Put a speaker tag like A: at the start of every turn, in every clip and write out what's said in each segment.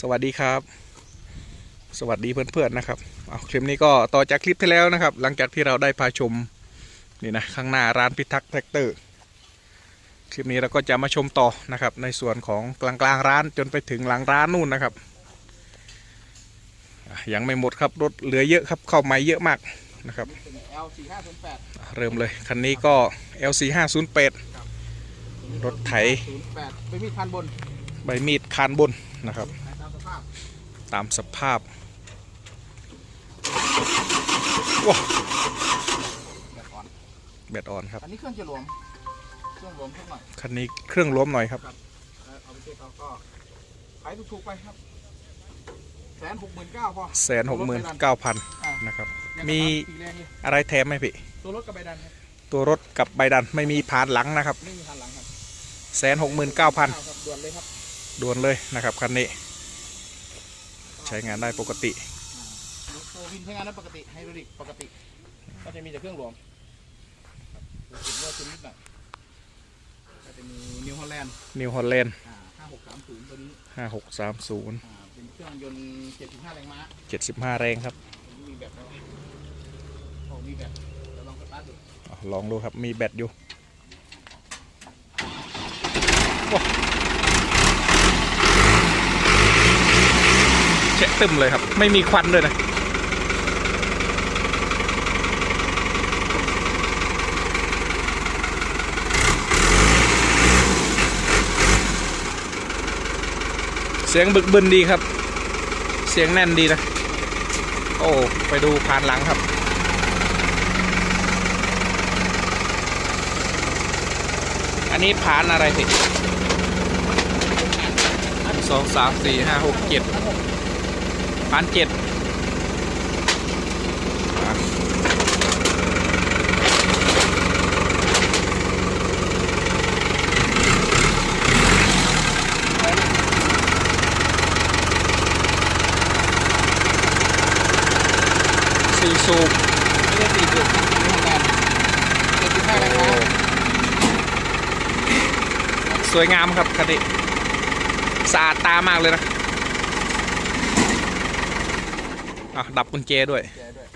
A: สวัสดีครับ สวัสดีเพื่อนๆนะครับเอาคลิปนี้ก็ต่อจากคลิปที่แล้วนะครับ หลังจากที่เราได้พาชมนี่นะข้างหน้าร้านพิทักษ์แท็กเตอร์คลิปนี้เราก็จะมาชมต่อนะครับ ในส่วนของกลางกลางๆร้านจนไปถึงหลังร้านนู่นนะครับอะยังไม่หมดครับรถเหลือเยอะครับเข้ามาเยอะมากนะครับ
B: เป็น L 4 5 0 8
A: อะเริ่มเลยคันนี้ก็ LC 5 0 8 รถไถ
B: 08เป็นมีดพันบน
A: ใบมีดคานบนนะครับ
B: ตามสภาพ
A: ตามสภาพว้า
B: แบบอ่อน
A: แบตออนครับ
B: อันนี้เครื่องจะหลวมเครื่องหลวมสักหน่อย
A: คันนี้เครื่องล้มหน่อยครับ
B: แล้วเอาไปเช็คเขาก็ขายถูกๆไปครับแสนหกหมื่นเก้าพอ
A: แสนหกหมื่นเก้าพัน
B: อ่า
A: นะครับ
B: ยัง
A: มี
B: กับสีแรงเลย
A: อะไรแถมไหมพี่
B: ตัวรถกับใบดันครับ
A: ตัวรถกับใบดันไม่มีผ่านหลังนะครับ
B: ไม่มีคันหลังครับ
A: แสนหกหมื่นเก้าพัน
B: ครับด่วนเลยครับ
A: ด่วนเลยนะครับคันนี้ ใช้งานได้ปกติ
B: อ่าตัววินใช้งานได้ปกติไฮดรอลิกปกติ ก็จะมีแต่เครื่องหลวมครับรู้สึกว่าคุณนิดหน่อยก็จะมีนิวฮอลแลนด์
A: นิวฮอลแลนด์
B: อ่า5630ตัวนี้
A: ห้าหกสามศูนย์
B: อ่าเป็นเครื่องยนต์75แรงม้า
A: เจ็ดสิบห้าแรงครับ
B: ตัวนี้มีแบบแล้วโอ้มีแบบเดี๋ยวลองสตาร์ทดู
A: อะลองดูครับมีแบตอยู่เช็ คตึมเลยครับ ไม่มีควันด้วยนะเสียงบึกบึนดีครับ เสียงแน่นดีนะ โอ้ ไปดูผ่านหลังครับ อันนี้ผ่านอะไรพี่สองสามสี่ห้าหกเจ็ด ผ่านเจ็ดสี่สูบ
B: ไม่ได้สี่สิบนิวฮอลแลนด์75แรงม้า
A: สวยงามครับคันนี้สะอาดตามากเลยนะ อะดับกุญแจด้วย
B: แจด้วย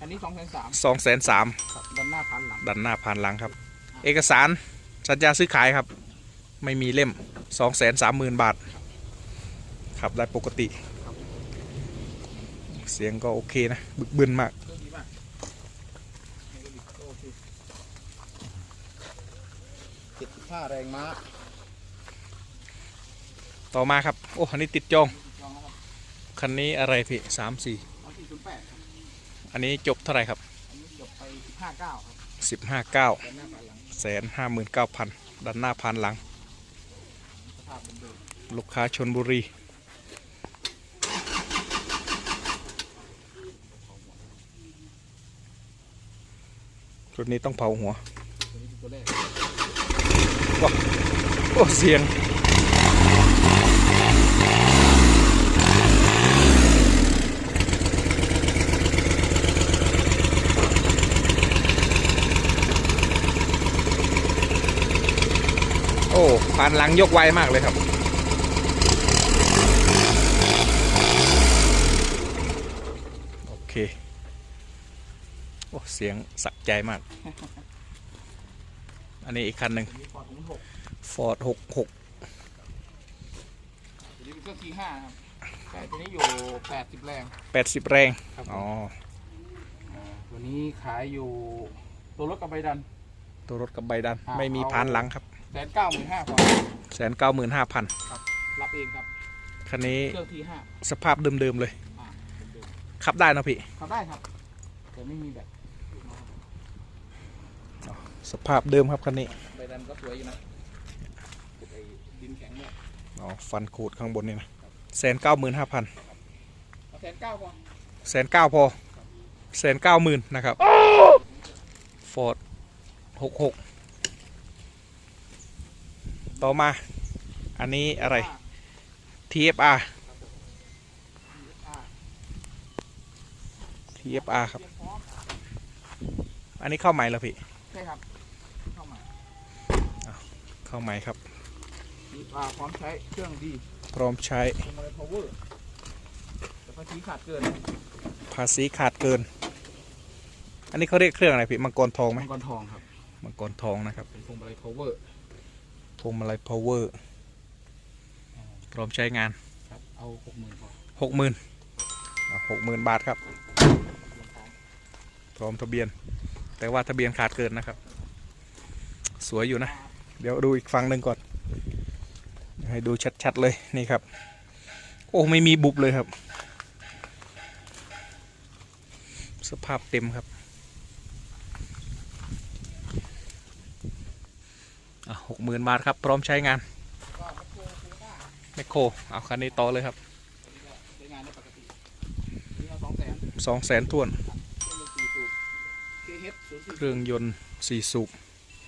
B: อันนี้2 3 0 0
A: สองแสนสาม
B: ครับด้านหน้าพันหลัง
A: ดันหน้าผ่านหลังครับ เอกสารสัญญาซื้อขายครับ ไม่มีเล่มสองแสนสามหมื่นบาทขับได้ปกติ เสียงก็โอเคนะ บึกบึนมาก
B: เครื่องดีมากไฮดรอลิกโอเค75แรงม้า
A: ต่อมาครับ โอ้อันนี้ติดจอง
B: ลองนะครับ
A: คันนี้อะไรพี่สามสี่
B: เอา408ครับ
A: อันนี้จบเท่าไหร่ครับ
B: อันนี้จบไป59ครับ
A: สิบห้าเก้า
B: ด้านหน้าพันหลัง
A: แสนห้าหมื่นเก้าพันดันหน้าพันหลัง
B: สภาพเดิม
A: ลูกค้าชนบุรี รุ่นนี้ต้องเผาหัว
B: ๆตัวนี้เป็นตัวแรก
A: โอ้เสียง โอ้ ผ่านหลังยกไวมากเลยครับ โอเค โอ้เสียงสักใจมาก อันนี้อีกคันหนึ่ง
B: ตัวนี้ฟอร์ดหก
A: Ford 66
B: ตัวนี้เป็นเครื่อง T5 ครับแต่ตัวนี้อยู่80แรง
A: 80แรง
B: ครับผม
A: อ๋อ
B: อ่าตัวนี้ขายอยู่ตัวรถกับใบดัน
A: ตัวรถกับใบดัน
B: อ่า
A: ไม่มี
B: เอา
A: พานหลังครับ
B: แสนเก้าหมื่นห้าพอ
A: แสนเก้าหมื่นห้าพัน
B: รับเองครับ
A: คันนี้
B: เครื่อง T5
A: สภาพเดิมๆเลย
B: อ่าเดิม
A: ขับได้นะพี่
B: ๆขับได้ครับแต่ไม่มีแบบ
A: สภาพเดิมครับคันนี้
B: ใบดันก็สวยอยู่นะไอ้ดินแข็งเนี่ย
A: อ๋อฟันขูดข้างบนนี่นะแสนเก้าหมื่นห้าพัน
B: เอาแสนเก้าพอ
A: แสนเก้าพอแสนเก้าหมื่นนะครับ Ford 66 ต่อมา อันนี้อะไร TFR
B: อ่า
A: TFR ครับ
B: เตยมพร้อม
A: อันนี้เข้าใหม่แล้วพี่
B: ใช่ครับ เข้ามา
A: เข้าใหม่ครับ
B: มีปลาพร้อมใช้เครื่องดี
A: พร้อมใช้
B: พวงมาลัย power แต่ภาษีขาดเกิน
A: ภาษีขาดเกิน อันนี้เขาเรียกเครื่องอะไรพี่ มังกรทองไหม
B: มังกรทองครับ
A: มังกรทองนะครับ
B: เป็นพวงมาลัย power
A: พวงมาลัย power พร้อมใช้งาน
B: ครับเอาหกหมื่นพอ
A: หกหมื่นหกหมื่นบาทครับ พร้อมทะเบียน แต่ว่าทะเบียนขาดเกินนะครับ สวยอยู่นะ เดี๋ยวดูอีกฝั่งหนึ่งก่อน ให้ดูชัดๆเลยนี่ครับ โอ้ไม่มีบุบเลยครับ สภาพเต็มครับ หกหมื่นบาท ครับ พร้อมใช้งาน
B: ก็แมคโครคูต้า
A: แมคโครเอาคันนี้ต่อเลยครับ
B: ตัวนี้ก็ใช้งานได้ปกตินี่ก็สองแสน
A: สองแสนทวน
B: เครื่องยนต์สี่สูบ
A: เครื่อง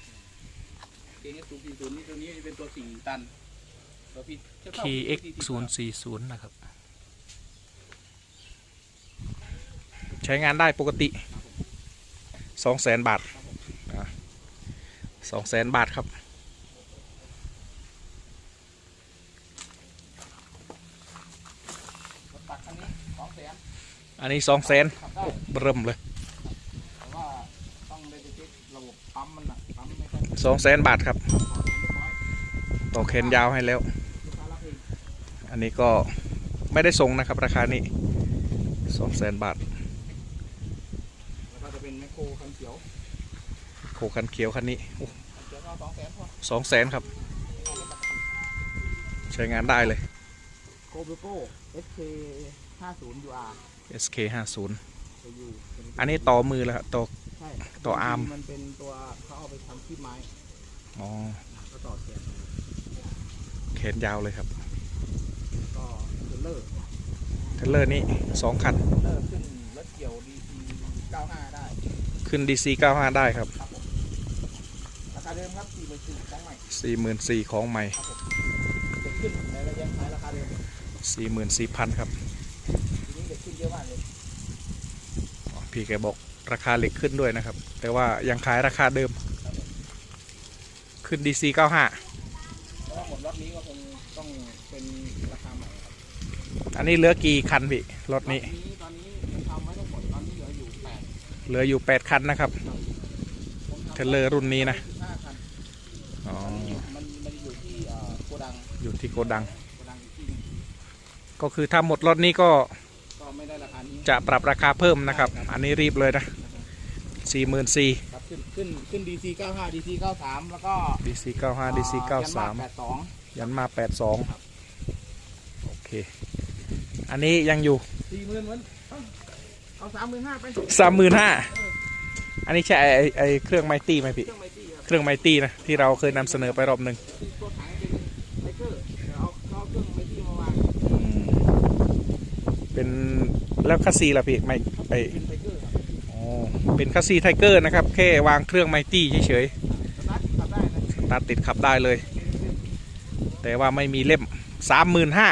A: ยนต์4สูบ
B: KH สูบสี่ศูนย์นี่ตัวนี้เป็นตัวสี่ตันตัวพี่เทียบเท่า
A: KX
B: PT
A: 0 4 0นะครับ ใช้งานได้ปกติสองแสนบาทสองแสนบาทครับ
B: รถตักคันนี้สองแสน
A: อันนี้สองแสน
B: ขับได้
A: เริ่มเลย
B: แต่ว่าต้องได้ไปเช็คระบบปั๊มมันนะปั๊มไม่ค่อย
A: สองแสนบาทครับ
B: ขอเรียบร้อย
A: ต่อแขนยาวให้แล้ว
B: ลูกค้ารับเอง
A: อันนี้ก็ไม่ได้ส่งนะครับ ราคานี้สองแสนบาท
B: แล้วก็จะเป็นแมคโครคันเขียว
A: โคคันเขียวคันนี้
B: คันเขียวก็สองแสนพอ
A: สองแสนครับ ใช้งานได้เลย
B: โกโบโก้ SK 50 UR
A: SK 5 0
B: ตัว U
A: อันนี้ต่อมือแล้วครับต่อ
B: ใช่
A: ตัวอาร์ม
B: มันเป็นตัวเขาเอาไปทำขี้ไม้
A: อ๋อ
B: ก็ต่อเสียบ
A: แขนยาวเลยครับ
B: ก็เทเลอร์
A: เทเลอร์นี่สองคัน
B: เทเลอร์ขึ้นรถเกี่ยว DC 95 ได้
A: ขึ้น DC 95 ได้ครับ
B: ครับผมราคาเดิมครับ4 4 0 0 0ของใหม่
A: 44,000ของใหม่
B: ครับผมเด็กขึ้นในระยะขายราคาเดิม
A: 44,000 ครับ
B: ทีนี้ เด็กขึ้นเยอะมากเลย
A: อ๋อพี่แกบอกราคาเหล็กขึ้นด้วยนะครับ แต่ว่ายังขายราคาเดิม ขึ้น DC 95
B: เพราะว่าหมดรถนี้ก็คงต้องเป็นราคาใหม่ครับ
A: อันนี้เหลือกี่คันพี่รถนี้
B: ตอนนี้มันทำไว้ทั้งหมดตอนนี้เหลืออยู่8
A: เหลืออยู่8คันนะครับ
B: ผมทำ
A: เทเลอร์รุ่นนี้นะ
B: 15คัน
A: อ๋อ
B: มันมันอยู่ที่เอ่อโกดัง
A: อยู่ที่โกดัง
B: โกดังอยู่ที่หนึ่ง
A: ก็คือถ้าหมดรถนี้ก็ จะปรับราคาเพิ่มนะครับ อันนี้รีบเลยนะ44,000
B: ครับขึ้นขึ้นขึ้น DC 95 DC 93 แล้วก็
A: DC 95 DC 93
B: 82
A: ยันมา 82 โอเค อันนี้ยังอยู่
B: 40,000เหมือนเอ้าเอา35,000ไป
A: สามหมื่นห้าอันนี้ใช่ไอไอ้ไอเครื่องไมตี้ไหมพี่
B: เครื่องไมตี้ครับ
A: เครื่องไมตี้นะ ที่เราเคยนำเสนอไปรอบหนึ่ง
B: ที่ตัวถังเป็นไทเกอร์เดี๋ยวเอาเอาเครื่องไมตี้มาวาง
A: อืมเป็น แล้วคัสซีล่ะพี่ไม่ไอ
B: เป็นไทเกอร์ครับ
A: อ๋อเป็นคัสซีไทเกอร์นะครับ แค่วางเครื่องไมตี้เฉย
B: สตาร์ทขับได้นะ
A: ๆสตาร์ทติดขับได้เลย แต่ว่าไม่มีเล่มสามหมื่นห้า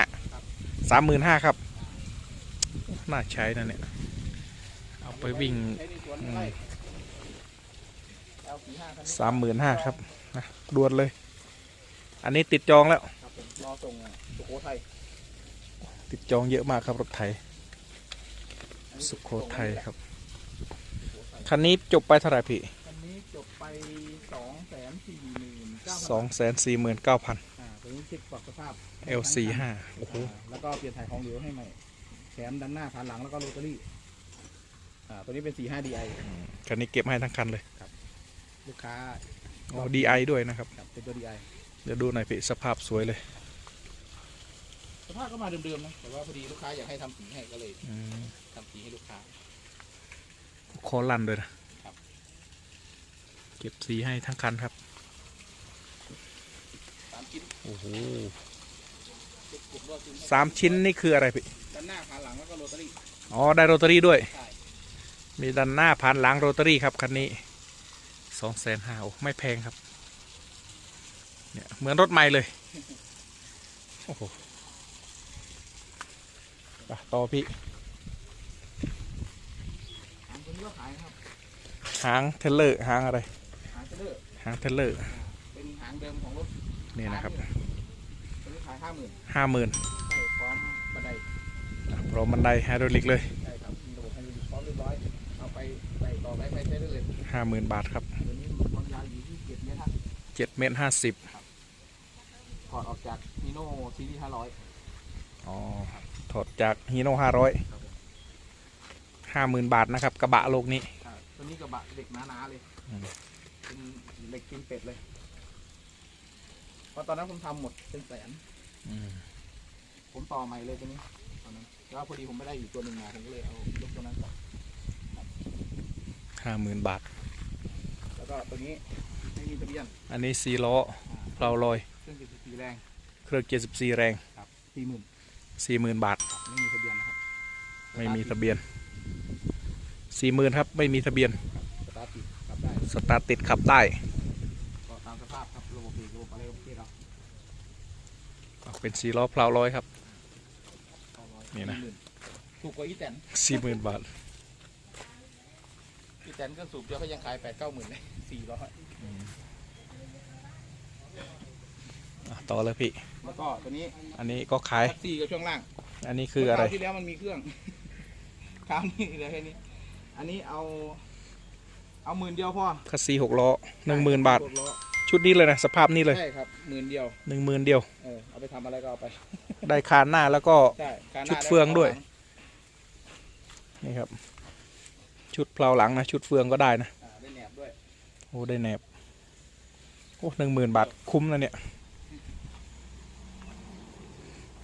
A: สามหมื่นห้าครับ น่าใช้นะเนี่ย เอาไปวิ่ง
B: ใช้ในสวนไร่ L45 คันนี้
A: สามหมื่นห้าครับนะด่วนเลย อันนี้ติดจองแล้ว
B: ครับผมรอส่งสุโขทัย
A: ติดจองเยอะมากครับรถไถ
B: อันนี้
A: สุโขทัยครับ
B: สุโขทัย
A: คันนี้จบไปเท่าไหร่พี่
B: คันนี้จบไป2 4 9 0 0
A: สองแสนสี่หมื่นเก้าพัน
B: อ่าตัวนี้เช็คปรับสภาพ
A: L4 ห้าโอ้โห
B: อ่าแล้วก็เปลี่ยนถ่ายของเหลวให้ใหม่แถมด้านหน้าผ่านหลังแล้วก็โรตารี่อ่าตัวนี้เป็น 45DI
A: คันนี้เก็บให้ทั้งคันเลย
B: ลูกค้า
A: โอ้ DI ด้วยนะครับ
B: ครับเป็นตัว DI
A: เดี๋ยวดูหน่อยพี่สภาพสวยเลย
B: สภาพก็มาเดิมๆนะแต่ว่าพอดีลูกค้าอยากให้ทำสีให้ก็เลย
A: อืม
B: ทำสีให้ลูกค้า
A: คอลั่นด้วยนะครับ เก็บสีให้ทั้งคันครับ
B: สามชิ้น
A: โอ้โห
B: เก็บเก็บรอบชิ้นให้
A: สามชิ้นนี่คืออะไรพี่
B: ด้านหน้าผ่านหลังแล้วก็โรตารี่
A: อ๋อ ได้โรตารี่ด้วย
B: ใช่
A: มีด้านหน้าผ่านหลังโรตารี่ครับ คันนี้สองแสนห้าไม่แพงครับ เนี่ย เหมือนรถใหม่เลย โอ้โหไปต่อพี่
B: หางตัวนี้ก็ขายนะครับ
A: หางเทรลเลอร์หางอะไร
B: หางเทเลอร์
A: หางเทรลเลอร์
B: เป็นหางเดิมของรถ
A: นี่นะครับ
B: ตัวนี้ขายห้าหมื่น
A: ห้าหมื่น
B: ใช่พร้อมบันได
A: พร้อมบันไดไฮดรอลิกเลย
B: ใช่ครับมีระบบไฮดรอลิกพร้อมเรียบร้อยเอาไปใส่ต่อไปไปใช้ได้เลย
A: ห้าหมื่นบาทครับ
B: เดี๋ยวนี้ความยาวอยู่ที่เจ็ดเมตรห้าสิบ
A: เจ็ดเมตรห้าสิบ
B: ถอดออกจากฮีโน่ซีรีส์ห้าร้อย
A: อ๋อถอดจากฮีโน่ห้าร้อย
B: ครับผม
A: ห้าหมื่นบาทนะครับ กระบะโลกนี้
B: ตัวนี้กระบะเหล็กหนาๆเลย
A: อืม
B: เป็นเหล็กกินเป็ดเลยเพราะตอนนั้นผมทำหมดเป็นแสน
A: อืม
B: ผมต่อใหม่เลยตัวนี้ตอนนั้นแล้วพอดีผมไม่ได้อยู่ตัวหนึ่งมาผมก็เลยเอายกตัวนั้นต่อ
A: ห้าหมื่นบาท
B: แล้วก็ตัวนี้ไม่มีทะเบียน
A: อันนี้สี่ล้อเพลาลอย
B: เครื่องจุดสีแรง
A: เครื่องเจ็ดสิบสี่แรง
B: สี่หมื่น
A: สี่หมื่นบาท
B: ไม่มีทะเบียนนะครับ
A: ไม่มีทะเบียนสี่หมื่นครับ ไม่มีทะเบียน
B: สตาร์ทติดกลับได้
A: สตาร์ทติดขับได้
B: ก็ตามสภาพครับระบบเบรกระบบอะไรโอเคเรา
A: เป็นสี่ล้อเพลาลอยครับ
B: เอาร้อย
A: นี่นะ
B: 40,000ถูกกว่าอีแตน
A: สี่หมื่นบาท
B: อีแตนก็สูบเดียวก็ยังขายแปดเก้าหมื่นเลยสี่ร้อย
A: อะ ต่อเลยพี่
B: แล้วก็ตัวนี้
A: อันนี้ก็ขาย
B: แท็กซี่กับช่วงล่าง
A: อันนี้คืออะไร
B: คราวที่แล้วมันมีเครื่อง คราวนี้เหลือแค่นี้ อันนี้เอา เอาหมื่นเดียวพอ
A: คัสซีหกล้อหนึ่งหมื่นบาท
B: พวกล้อ
A: ชุดนี้เลยนะ สภาพนี้เลย
B: ใช่ครับหมื่นเดียว
A: หนึ่งหมื่นเดียว
B: เออเอาไปทำอะไรก็เอาไป
A: ได้คานหน้าแล้วก็
B: ใช่การหน้า
A: ชุดเฟืองด้วย
B: แล้ก็
A: นี่ครับ ชุดเพลาหลังนะ ชุดเฟืองก็ได้นะ
B: อ่าได้แหนบด้วย
A: โอ้ ได้แหนบ โอ้หนึ่งหมื่นบาทคุ้มนะเนี่ย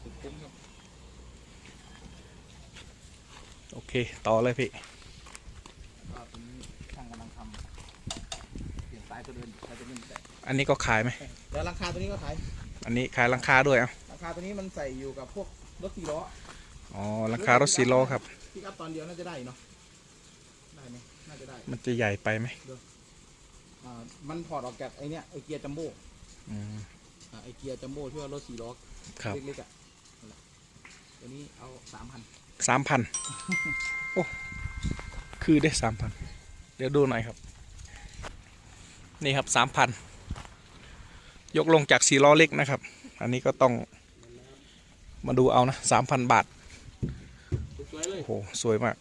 B: สุดคุ้มครับ
A: โอเค ต่อเลยพี่
B: ก็ตอนนี้ช่างกำลังทำเปลี่ยนสายตัวเดินสายตัวเดินแต่
A: อันนี้ก็ขายไหม
B: แล้วราคาตัวนี้ก็ขาย
A: อันนี้ขายหลังคาด้วยเอะ
B: ราคาตัวนี้มันใส่อยู่กับพวกรถสี่ล้อ
A: อ๋อหลังคารถสีล้อครับ
B: พิกอัพตอนเดียวน่าจะได้เนาะ ได้ไหมน่าจะได้
A: มันจะใหญ่ไปไหม
B: อ่ามันถอดออกจากไอเนี้ยไอเกียร์จัมโบ้
A: อืม
B: อ่าไอเกียร์จัมโบ้ที่ว่ารถสี่ล้อ
A: ครับ
B: เล็กๆอะนั่นแหละตัวนี้เอาสามพัน
A: สามพันโอ้คือได้สามพันเดี๋ยวดูหน่อยครับ นี่ครับสามพันยกลงจากสีล้อเล็กนะครับ อันนี้ก็ต้องมาดูเอานะสามพันบาท
B: สวยๆเลย
A: โอ้โหสวยมาก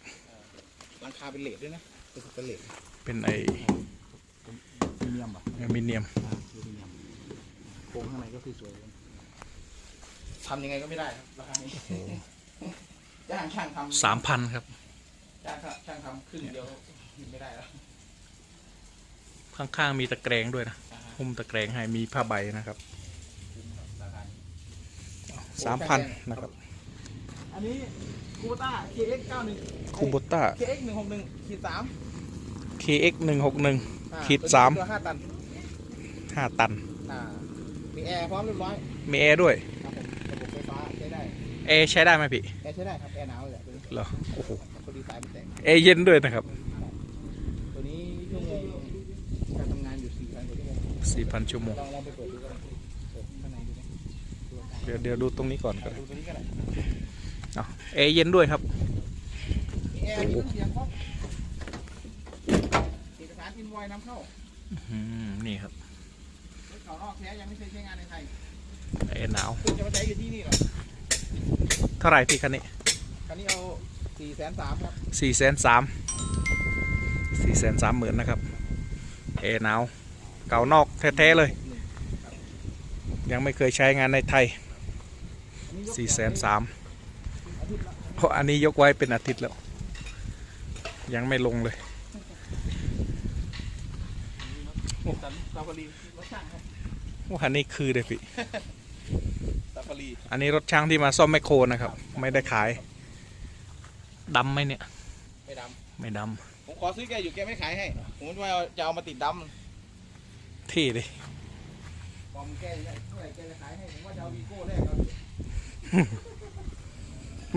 B: ราคาเป็นเลทด้วยนะเป็นสแตนเลส
A: เป็นไอ
B: มีเนียมป่ะ
A: อลูมิเนียม
B: อ่าอลูมิเนียมโครงข้างในก็คือสวยเลยทำยังไงก็ไม่ได้ครับราคานี้ จ้างช่างทำ
A: สามพันครับ
B: จ้างช่างทำครึ่งเดียวไม่ได้แล้ว
A: ข้างๆมีตะแกรงด้วยนะ
B: อ่าฮะ
A: หุ้มตะแกรงให้มีผ้าใบนะครับ
B: คุ้มครับราคานี้
A: สามพันนะครับ
B: อันนี้คูต้า KX 91
A: คูโบต้า
B: KX 161ขีด3
A: KX หนึ่งหกหนึ่ง
B: อ่า
A: ขีด
B: ตัวนี้
A: สาม
B: ตัว5ตัน
A: ห้าตัน
B: อ่ามีแอร์พร้อมเรียบร้อย
A: มีแอร์ด้วย อร์ใช้ได้ไหมพี่
B: แอร์ใช้ได้ครับแอร์หนาวเลยแหละตัวนี้
A: เหรอโอ้โห
B: พอดีสายมันแตก
A: แอร์เย็นด้วยนะครับ
B: ตัวนี้ชั่วโมงการทำงานอยู่4,000กว่าชั่วโมง
A: สี่พันชั่วโมง
B: ลองลองไปเปิดดูก็ได้เปิดข้างในดูนะดูอาการ
A: เดี๋ยวเดี๋ยวดูตรงนี้ก่อนก็ได้
B: ดูตัวนี้ก็ได้
A: เอาแอร์เย็นด้วยครับ
B: มีแอร์มีเครื่องเสียงครบเอกสารอินไวน์นำเข้า
A: อืมนี่ครับ
B: รถเขานอกแท้ยังไม่เคยใช้งานในไทย
A: แอร์หนาว
B: เพิ่งจะมาใช้อยู่ที่นี่เหรอ
A: เท่าไหร่พี่คันนี้
B: คันนี้เอาสี่แสนสามครับ
A: สี่แสนสามสี่แสนสามหมื่นนะครับแอร์หนาวเก่านอกแท้ๆเลย ยังไม่เคยใช้งานในไทยสี่แสนสามเพราะอันนี้ยกไว้เป็นอาทิตย์แล้ว ยังไม่ลงเลย
B: สันซาฟารีรถช่างครับ
A: ว่าอันนี้คือเลยพี่
B: ซาฟารี
A: อันนี้รถช่างที่มาซ่อมแมคโครนะครับ ไม่ได้ขายดำไหมเนี่ย
B: ไม่ด
A: ไม่ดำ
B: ผมขอซื้อแกอยู่แกไม่ขายให้ ผมว่าจะเอามาติดดำ
A: เท่เลยำ
B: บอมแกเนี่ยเท่าไหร่แกจะขายให้ผมว่าจะเอาวีโก้แรกเอา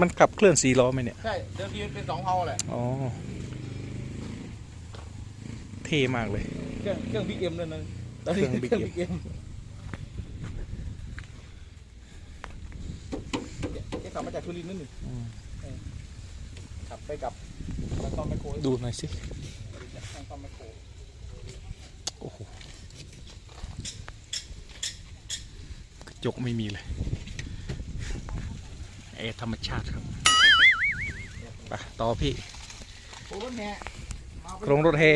A: มันขับเคลื่อนสีล้อไหมเนี่ย
B: ใช่เดิมทีมันเป็นสองเฮาแหละ
A: อ๋อ เท่มากเลย
B: เครื่องเครื่องบิ๊กเอ็มนั่นนะ
A: เครื่อง Big M
B: บิ๊กเอ็ม กขับมาจากทุรินทร์นั่นนี่
A: อืม
B: ขับไปกับช่างซ่อมแมคโคร
A: ดูหน่อยสิ
B: ช่างซ่อมแมคโคร
A: โอ้โห กระจกไม่มีเลยอร์ธรรมชาติครับไปต่อพี่
B: โอ้รถแห่
A: โครงรถแห่